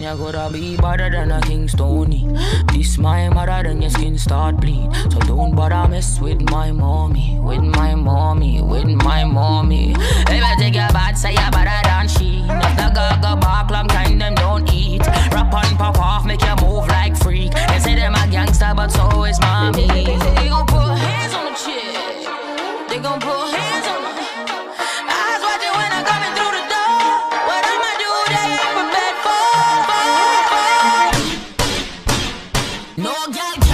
You gotta be better than a King Stony. This my mother, then your skin start bleed. So don't bother mess with my mommy, with my mommy, with my mommy. If I take your bad, say you better than she. If the girl go back, long time them don't eat. Rap on, pop off, make you move like freak. They say them a gangster, but so is mommy. They gon' put hands on the chick. They gon' put hands. No, girl.